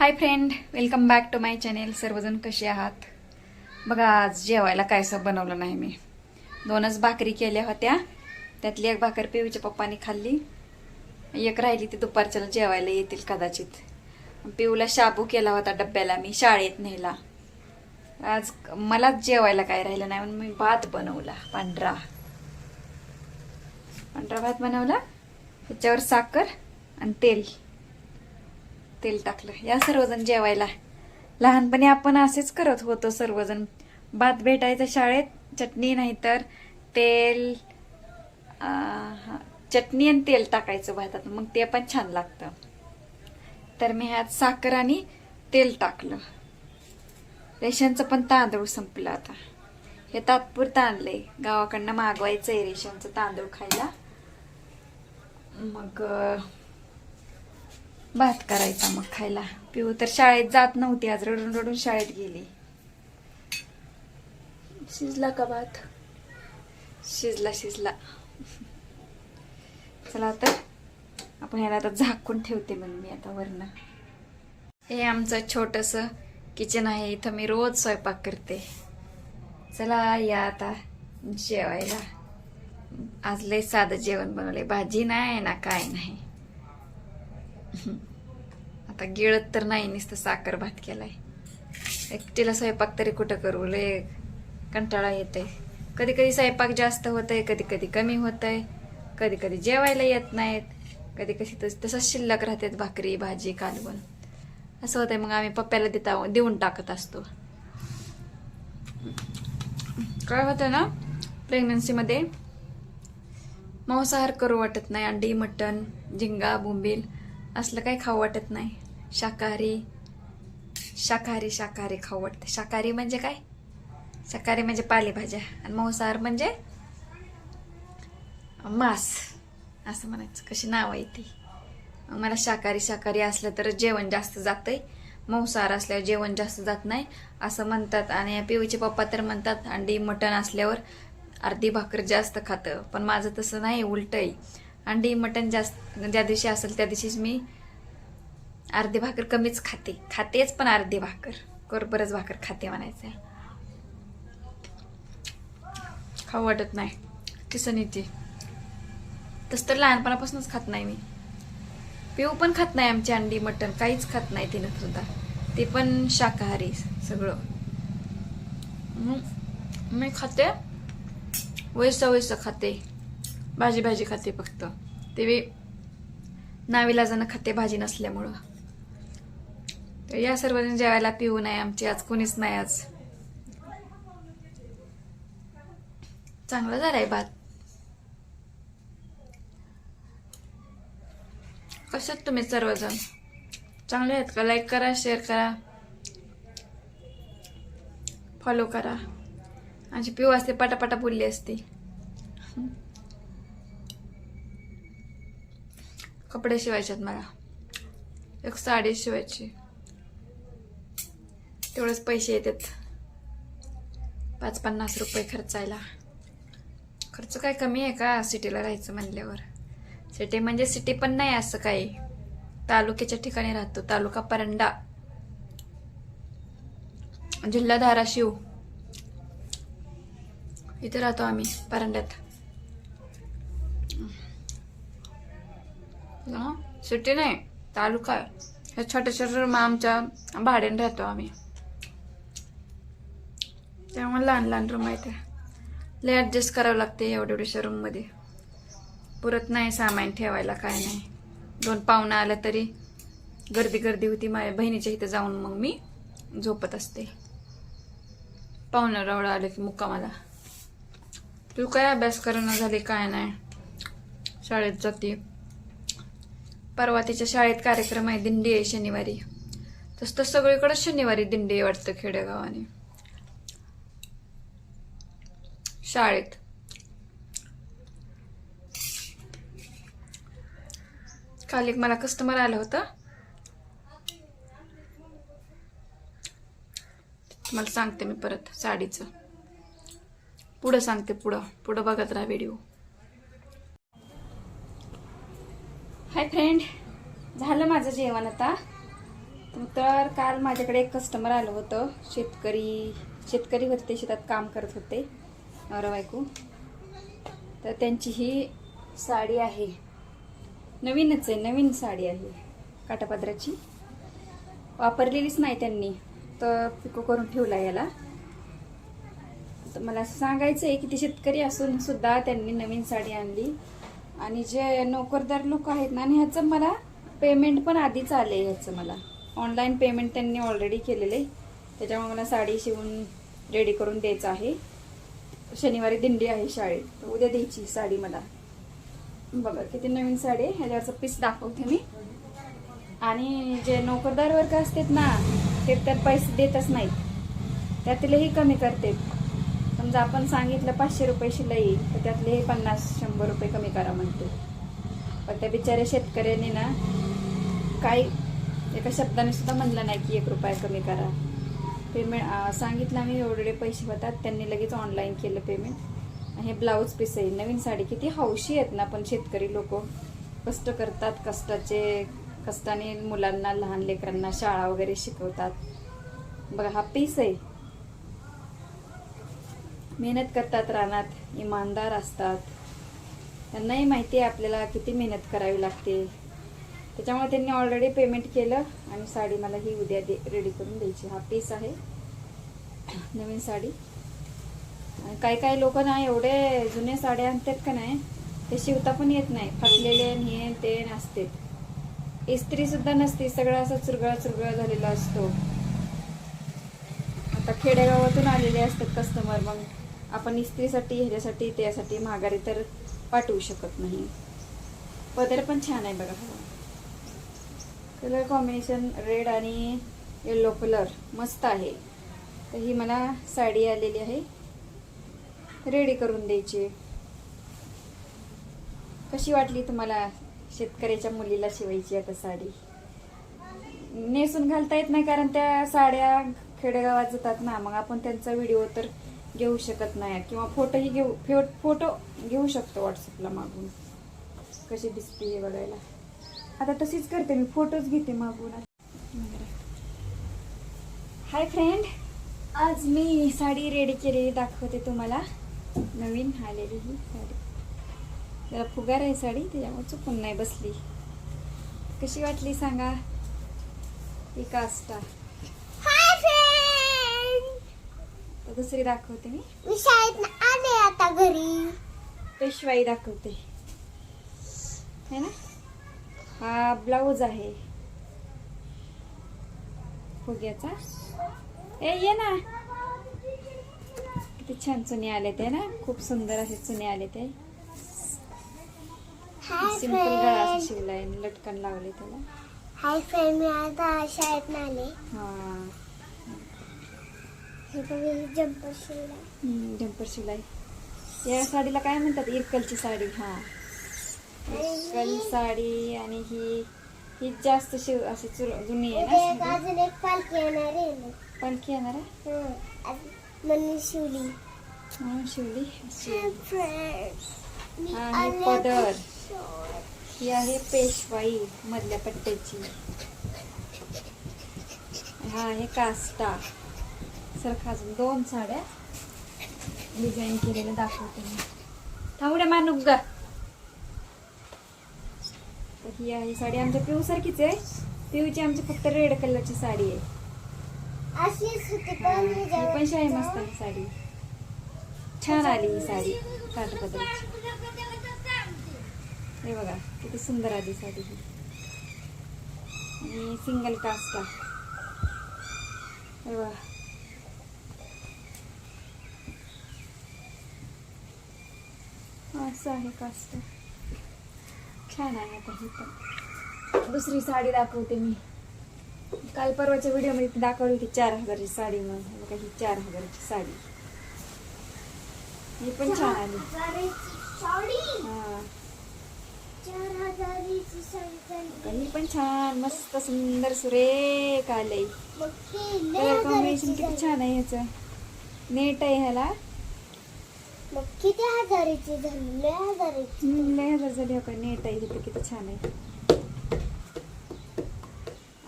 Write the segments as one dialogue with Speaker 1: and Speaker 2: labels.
Speaker 1: Hi friend welcome back to my channel सर्वजण कसे आहात? बघा आज जेवायला काय असं बनवलं नाही मी. दोनच भाकरी केल्या होत्या. त्यातली एक भाकर पिऊच्या पप्पानी खाल्ली. एक राहिली ती दुपारच्याला जेवायला येतील कदाचित. पिऊला शाबू केला होता डब्याला मी शाळेत नेला. आज मलाच जेवायला काय राहिलं नाही म्हणून मी भात बनवला पांढरा. पांढरा भात बनवला. त्याच्यावर साखर आणि तेल. तेल टाकलं. या सर्वजण जेवायला. लहानपणी आपण असेच करत होतो सर्वजण. भात भेटायचं शाळेत चटणी नाही तर तेल चटणी आणि तेल टाकायचं भातात. मग ते पण छान लागतं. तर मी ह्यात साखर आणि तेल टाकलं. रेशनचं पण तांदूळ संपलं आता. हे तात्पुरतं आणलंय. गावाकडनं मागवायचंय रेशनचं तांदूळ खायला. मग भात करायचा मग खायला. पिऊ तर शाळेत जात नव्हती आज रडून रडून शाळेत गेली. शिजला का भात? शिजला शिजला. चला तर आपण ह्याला आता झाकून ठेवते मग मी आता वरनं. हे आमचं छोटस किचन आहे इथं मी रोज स्वयंपाक करते. चला या आता जेवायला. आज लय साधं जेवण बनवलंय. भाजी नाही ना काय नाही. आता गिळत तर नाही नुसतं साखर भात केलाय. एकटीला स्वयंपाक तरी कुठं करू? लय कंटाळा येतंय. कधी कधी स्वयंपाक जास्त होत आहे कधी कधी कमी होत आहे कधी कधी जेवायला येत नाहीत कधी कधी तस- तसंच शिल्लक राहतात भाकरी भाजी कालवण. असं होतंय मग आम्ही पप्प्याला देता देऊन टाकत असतो. काय होतं ना प्रेग्नन्सीमध्ये मांसाहार करू वाटत नाही अंडी मटण झिंगा बोंबील असलं काही खाऊ वाटत नाही. शाकाहारी. शाकाहारी शाकाहारी खाऊ वाटते. शाकाहारी म्हणजे काय? शाकाहारी म्हणजे पालेभाज्या आणि मांसाहार म्हणजे मांस. असं म्हणायचं. कशी नाव आहे ती? मला शाकाहारी शाकाहारी असलं तर जेवण जास्त जातंय. मांसाहार असल्यावर जेवण जास्त जात नाही. असं म्हणतात. आणि पिऊचे पप्पा तर म्हणतात अंडी मटण असल्यावर अर्धी भाकर जास्त खातं. पण माझं तसं नाही उलट आहे अंडी मटण जास्त ज्या दिवशी असेल त्या दिवशीच मी अर्धी भाकर कमीच खाते. खातेच पण अर्धी भाकर. कर बरंच भाकर खाते म्हणायचं आहे. खाऊ वाटत नाही. किसन येते. तसं तर लहानपणापासूनच खात नाही मी. पिऊ पण खात नाही आमची अंडी मटण. काहीच खात नाही तिनं सुद्धा. ते पण शाकाहारी सगळं. मी खाते. वैसं वैसं खाते. भाजी भाजी खाते फक्त. ते नावेला नाविलाजानं खाते भाजी नसल्यामुळं. तर या सर्वजण जेवायला पिऊ नाही आमची आज कोणीच नाही आज. चांगला झालाय भात. कशात तुम्ही सर्वजण? चांगले आहेत का? लाईक करा शेअर करा. फॉलो करा. माझी पिऊ असते पटापटा बोलली असती. कपडे शिवायचे आहेत मला. एक साडी शिवायची. तेवढेच पैसे येतात. पाच पन्नास रुपये खर्चायला. खर्च काय कमी आहे का सिटीला राहायचं म्हणल्यावर? सिटी म्हणजे सिटी पण नाही असं काही. तालुक्याच्या ठिकाणी राहतो तालुका परंडा. जिल्हा धाराशिव. इथे राहतो आम्ही परांड्यात. सिटी नाही तालुका. ह्या छोट्या छोट्या रूम आमच्या भाड्याने राहतो आम्ही. त्यामुळे लहान लहान रूम आहे त्या. लय ॲडजस्ट करावं लागते एवढ्या एवढ्याशा रूममध्ये पुरत नाही सामान ठेवायला काय नाही. दोन पाहुणं आलं तरी गर्दी गर्दी होती. माझ्या बहिणीच्या इथं जाऊन मग मी झोपत असते. पाहुणं रवळा आलं की मुक्कामाला. तू काय अभ्यास करणं झाली काय नाही. शाळेत जाते. परवा तिच्या शाळेत कार्यक्रम आहे दिंडी आहे शनिवारी. तसं तर सगळीकडे शनिवारी दिंडी आहे वाटतं खेडेगावाने. शाळेत. काल एक मला कस्टमर आलं होतं. तुम्हाला सांगते मी परत साडीचं. पुढं सांगते पुढं. पुढं बघत राहा व्हिडिओ हाय फ्रेंड झालं माझं जेवण आता. तर काल माझ्याकडे एक कस्टमर आलं होतं. शेतकरी शेतकरी होते शेतात काम करत होते. नवरा बायको. तर त्यांची ही साडी आहे. नवीनच आहे नवीन साडी आहे. काटापदराची वापरलेलीच नाही त्यांनी तर पिको करून ठेवला याला. तर मला असं सांगायचं आहे की ते शेतकरी असून सुद्धा त्यांनी नवीन साडी आणली. आणि जे नोकरदार लोक आहेत ना आणि ह्याचं मला पेमेंट पण आधीच आले ह्याचं मला. ऑनलाईन पेमेंट त्यांनी ऑलरेडी केलेलं आहे त्याच्यामुळे मला साडी शिवून रेडी करून द्यायचं आहे. शनिवारी दिंडी आहे शाळेत. तर उद्या द्यायची साडी मला. बघा किती नवीन साडी आहे. ह्याच्यावरचं पीस दाखवते मी. आणि जे नोकरदार वर्ग असतात ना ते तर पैसे देतच नाहीत. त्यातलेही कमी करते समजा आपण सांगितलं पाचशे रुपये शिलाई तर त्यातलेही पन्नास शंभर रुपये कमी करा म्हणते. पण त्या बिचाऱ्या शेतकऱ्यांनी ना काही एका शब्दाने सुद्धा म्हणलं नाही की एक रुपया कमी करा. पेमेंट सांगितलं आम्ही एवढे पैसे होतात त्यांनी लगेच ऑनलाईन केलं पेमेंट हे ब्लाऊज पीस आहे नवीन साडी किती हौशी आहेत ना पण शेतकरी लोक. कष्ट करतात कष्टाचे कष्टाने मुलांना लहान लेकरांना शाळा वगैरे शिकवतात. बघा हा पीस आहे. मेहनत करतात रानात इमानदार असतात. त्यांनाही माहिती आहे आपल्याला किती मेहनत करावी लागते. त्याच्यामुळे त्यांनी ऑलरेडी पेमेंट केलं आणि साडी मला ही उद्या दे रेडी करून द्यायची. हा पीस आहे. नवीन साडी. आणि काही काही लोक ना एवढे जुने साड्या आणतात का नाही ते शिवता पण येत नाही. फाटलेले हे ते नसते इस्त्री सुद्धा नसते. सगळं असं चुरगळा चुरगळा झालेला असतो. आता खेडेगावातून आलेले असतात कस्टमर मग आपण इस्त्रीसाठी ह्याच्यासाठी त्यासाठी माघारी तर पाठवू शकत नाही. पदर पण छान आहे बघा. कलर कॉम्बिनेशन रेड आणि येल्लो कलर मस्त आहे. तर ही मला साडी आलेली आहे. रेडी करून द्यायची. कशी वाटली तुम्हाला शेतकऱ्याच्या मुलीला शिवायची आता साडी? नेसून घालता येत नाही कारण त्या साड्या खेडेगावात जातात ना मग आपण त्यांचा व्हिडिओ तर घेऊ शकत नाही. किंवा फोटोही घेऊ फे- फोटो घेऊ शकतो व्हॉट्सअपला मागून. कशी दिसते हे बघायला? आता तशीच करते मी फोटोज घेते मागून हाय फ्रेंड आज मी साडी रेडी केलेली दाखवते तुम्हाला. नवीन आलेली ही साडी. जरा फुगार आहे साडी त्याच्यामुळे चुकून नाही बसली. कशी वाटली सांगा?
Speaker 2: फ्रेंड
Speaker 1: तर दुसरी दाखवते मी.
Speaker 2: मी शाळेत आले आता घरी.
Speaker 1: पेशवाई दाखवते. है ना? हा ब्लाऊज आहे. फुग्याचा. ए ये ना. किती छान चुने आले ते ना. खूप सुंदर असे चुने आले ते. सिंपल गळा शिवलाय लटकन लावले त्याला.
Speaker 2: हाय फ्रेंड मी आता शाळेत आले.
Speaker 1: हा.
Speaker 2: हे जम्पर शिवला
Speaker 1: जम्पर शिलाई या साडीला काय म्हणतात? इरकलची साडी. हा. इरकल साडी आणि ही ही जास्त शिव अशी चुर जुनी आहे ना
Speaker 2: अजून एक पालखी येणार आहे
Speaker 1: पालखी येणार आहे?
Speaker 2: हं, म्हणून शिवली.
Speaker 1: म्हणून शिवली.
Speaker 2: आले
Speaker 1: पदर. ही आहे पेशवाई मधल्या पट्ट्याची. हा आहे कास्टा. सरखा अजून दोन साड्या डिझाईन केलेल्या दाखवते मी. थांबड्या मानुक ग ही आहे साडी. आमच्या पिऊ सारखीच आहे. पिऊची आमची फक्त रेड कलरची साडी आहे.
Speaker 2: अशीच होती पण
Speaker 1: ही पण शाही मस्त आहे साडी. छान आली ही साडी काठपदराची हे बघा किती सुंदर आली साडी ही. आणि सिंगल कास्ट हे बघा. असं आहे कास्ट छान आहे आता ही पण. दुसरी साडी दाखवते मी. काल परवाच्या व्हिडिओमध्ये दाखवली होती चार हजाराची साडी म्हणून. बघा ही चार हजाराची साडी. ही पण छान आली हा. पण छान मस्त सुंदर सुरेख आलंय. कलर कॉम्बिनेशन किती. छान आहे ह्याचं. नेट आहे ह्याला.
Speaker 2: मग किती हजाराची झाली? लय हजाराची.
Speaker 1: लय हजार झाली हो का? नेट आहे तिथे किती छान आहे.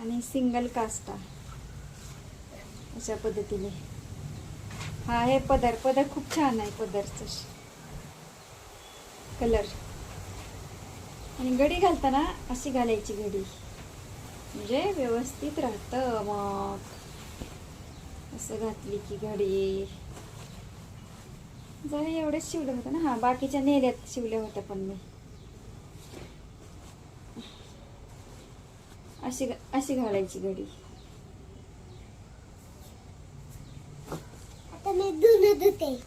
Speaker 1: आणि सिंगल कास्टा अशा पद्धतीने. हा हे पदर पदर खूप छान आहे पदरचं. कलर आणि गडी घालताना अशी घालायची घडी. म्हणजे व्यवस्थित राहतं मग. असं घातली की घडी. जरा एवढंच शिवलं होतं ना. हा बाकीच्या नेल्यात शिवल्या होत्या पण मी. अशी अशी घालायची घडी.
Speaker 2: आता मी धुणं धुते.